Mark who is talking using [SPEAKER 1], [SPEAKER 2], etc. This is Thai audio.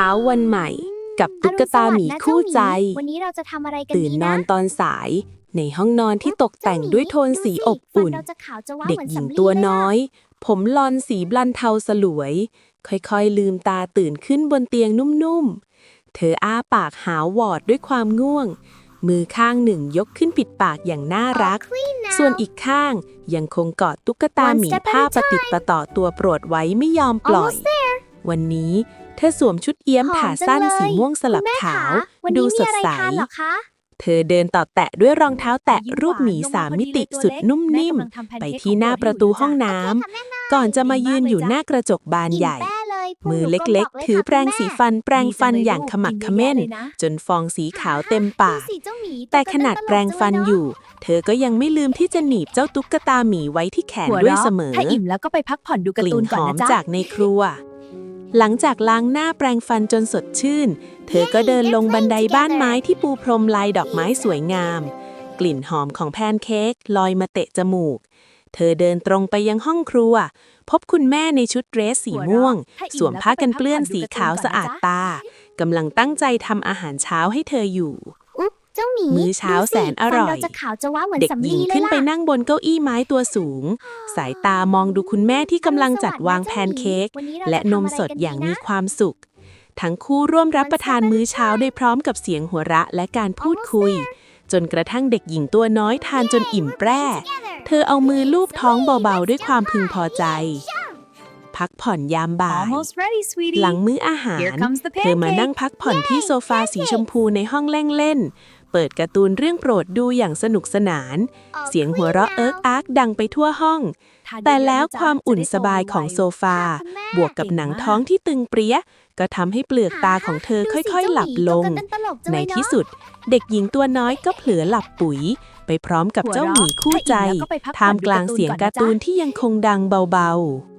[SPEAKER 1] ช้าวันใหม่ กับตุ๊กตาหมีคู่ใจ
[SPEAKER 2] วันนี้เราจะทำอะไรกัน
[SPEAKER 1] ตื่น
[SPEAKER 2] ดี
[SPEAKER 1] น
[SPEAKER 2] นะ
[SPEAKER 1] อนตอนสาย ในห้องนอนที่ตกแต่งด้วยโทนสีอบอุ่น
[SPEAKER 2] ฟัเราจะขาวจะว้า
[SPEAKER 1] เด็ก
[SPEAKER 2] มือน
[SPEAKER 1] หญิง
[SPEAKER 2] สำลี
[SPEAKER 1] ตัว
[SPEAKER 2] เลยะ
[SPEAKER 1] น้อย ผมลอนสีบลันเทาสลวย ค่อยๆ ลืมตาตื่นขึ้นบนเตียงนุ่มๆ เธออ้าปากหาววอดด้วยความง่วง มือข้างหนึ่งยกขึ้นปิดปากอย่างน่ารัก ส่วนอีกข้างยังคงกอดตุ๊กตาหมีผ้าประติดประต่อตัวโปรดไว้ไม่ยอมปล่อย วันนี้ เธอสวมชุดเอี้ยม
[SPEAKER 2] หอ
[SPEAKER 1] ขาสั้น
[SPEAKER 2] จังเลย
[SPEAKER 1] สีม่วงสลับ
[SPEAKER 2] คุณแม่
[SPEAKER 1] ขาว
[SPEAKER 2] คะวัน
[SPEAKER 1] ดู
[SPEAKER 2] นี้
[SPEAKER 1] ส
[SPEAKER 2] มี
[SPEAKER 1] ด
[SPEAKER 2] อะไร
[SPEAKER 1] ใส
[SPEAKER 2] ทานเหรอคะ
[SPEAKER 1] เธอเดินต่อแตะด้วยรองเท้าแตะรูปหมีสามมิติสุดนุ่มนิ่ม ไปที่หน้าประตูห้องน้ำก่อนจะมายืนอยู่หน้ากระจกบานใหญ่
[SPEAKER 2] อิ่มแป้เลยพว
[SPEAKER 1] มือ
[SPEAKER 2] หนู
[SPEAKER 1] เล็ก
[SPEAKER 2] บ
[SPEAKER 1] ๆถือแปรงสีฟันแปรงฟัน
[SPEAKER 3] ดีจังเลย
[SPEAKER 1] อย่าง
[SPEAKER 3] ลูก
[SPEAKER 1] ขมัก
[SPEAKER 3] กิน
[SPEAKER 1] เข
[SPEAKER 3] เยอะ
[SPEAKER 1] ม้น
[SPEAKER 3] แยะเลยนะ
[SPEAKER 1] จนฟองสีขาวเต็มปาก
[SPEAKER 2] ดูสิเจ้าหมี
[SPEAKER 1] แต่ขนาดแปรงฟันอยู่ เธอก็ยังไม่ลืมที่จะหนีบเจ้าตุ๊กตาหมีไว้ที่แขน
[SPEAKER 3] หัว
[SPEAKER 1] ด้วย
[SPEAKER 3] เราะ
[SPEAKER 1] เสมอ
[SPEAKER 3] ถ้าอิ่มแล้วก็ไปพักผ่อนดู
[SPEAKER 1] ก
[SPEAKER 3] การ์
[SPEAKER 1] ลิ่
[SPEAKER 3] ตู
[SPEAKER 1] น
[SPEAKER 3] น
[SPEAKER 1] ห
[SPEAKER 3] ก่อน
[SPEAKER 1] อม
[SPEAKER 3] นะจ๊ะ
[SPEAKER 1] จากในครัว หลังจากล้างหน้าแปรงฟันจนสดชื่น เธอก็เดินลงบันไดบ้านไม้ที่ปูพรมลายดอกไม้สวยงาม กลิ่นหอมของแพนเค้กลอยมาเตะจมูก เธอเดินตรงไปยังห้องครัว พบคุณแม่ในชุดเดรสสีม่วง สวมผ้ากันเปื้อนสีขาวสะอาดตากำลังตั้งใจทำอาหารเช้าให้เธออยู่
[SPEAKER 2] เจ้าหมี
[SPEAKER 1] มื้อเช้า
[SPEAKER 2] ดูสิ
[SPEAKER 1] แสนอร่อย
[SPEAKER 2] ฟัเราจะขาวจะว้าเหมือน
[SPEAKER 1] เด็ก
[SPEAKER 2] สำ
[SPEAKER 1] หญิ
[SPEAKER 2] ลี
[SPEAKER 1] ง
[SPEAKER 2] เลย
[SPEAKER 1] ขึ้นไป
[SPEAKER 2] ล่ะ
[SPEAKER 1] นั่งบนเก้าอี้ไม้ตัวสูง สายตามองดูคุณแม่ที่กำลังจัดวางแพนเค้ก
[SPEAKER 2] วันนี้เรา
[SPEAKER 1] และ
[SPEAKER 2] จทำ
[SPEAKER 1] นม
[SPEAKER 2] อะไร
[SPEAKER 1] สด
[SPEAKER 2] กัน
[SPEAKER 1] อย่างมี
[SPEAKER 2] นะ
[SPEAKER 1] ความสุข ทั้งคู่ร่วมรับประทานมื้อเช้าได้พร้อมกับเสียงหัวเราะและการพูดคุย จนกระทั่งเด็กหญิงตัวน้อยทานจนอิ่มแปร่ เธอเอามือลูบท้องเบาๆด้วยความพึงพอใจพักผ่อนยามบ่าย
[SPEAKER 3] Almost ready sweetie
[SPEAKER 1] หลังมื้ออาหาร
[SPEAKER 3] Here comes the
[SPEAKER 1] เธอมานั่ง
[SPEAKER 3] pancake
[SPEAKER 1] พักผ่อนที่โซฟาสีชมพูในห้องเล่งเล่นเปิดการ์ตูนเรื่องโปรดดูอย่างสนุกสนาน เสียงหัวเราะเอิ๊กอาร์กดังไปทั่วห้อง
[SPEAKER 3] ทานเยอะๆ
[SPEAKER 1] แต่แล้ว
[SPEAKER 3] นะจ๊ะ
[SPEAKER 1] ความอุ่น
[SPEAKER 3] จะได้
[SPEAKER 1] สบาย
[SPEAKER 3] โต
[SPEAKER 1] ของ
[SPEAKER 3] ไวๆ
[SPEAKER 1] โซฟา บวกกับหนังท้องที่ตึงเปรี้ย ก็ทำให้เปลือกตาของเธอ
[SPEAKER 2] ดูสิ
[SPEAKER 1] ค่อยๆ หลับลง
[SPEAKER 2] เจ้าหมีตัวกระเต้นตลกจัง
[SPEAKER 1] ใน
[SPEAKER 2] เลยเอะ
[SPEAKER 1] ที่สุด เด็กหญิงตัวน้อยก็เผลอหลับปุ๋ย ไปพร้อมกับเจ้าหมีคู่ใจ
[SPEAKER 3] หัวเราะถ้าอิ่มแล้วก็ไปพักผ่อน
[SPEAKER 1] ท่ามกลาง
[SPEAKER 3] ดูการ์ตูน
[SPEAKER 1] เสียง
[SPEAKER 3] ก่อนนะ
[SPEAKER 1] การ์ตูน
[SPEAKER 3] จ๊ะ
[SPEAKER 1] ที่ยังคงดังเบาๆ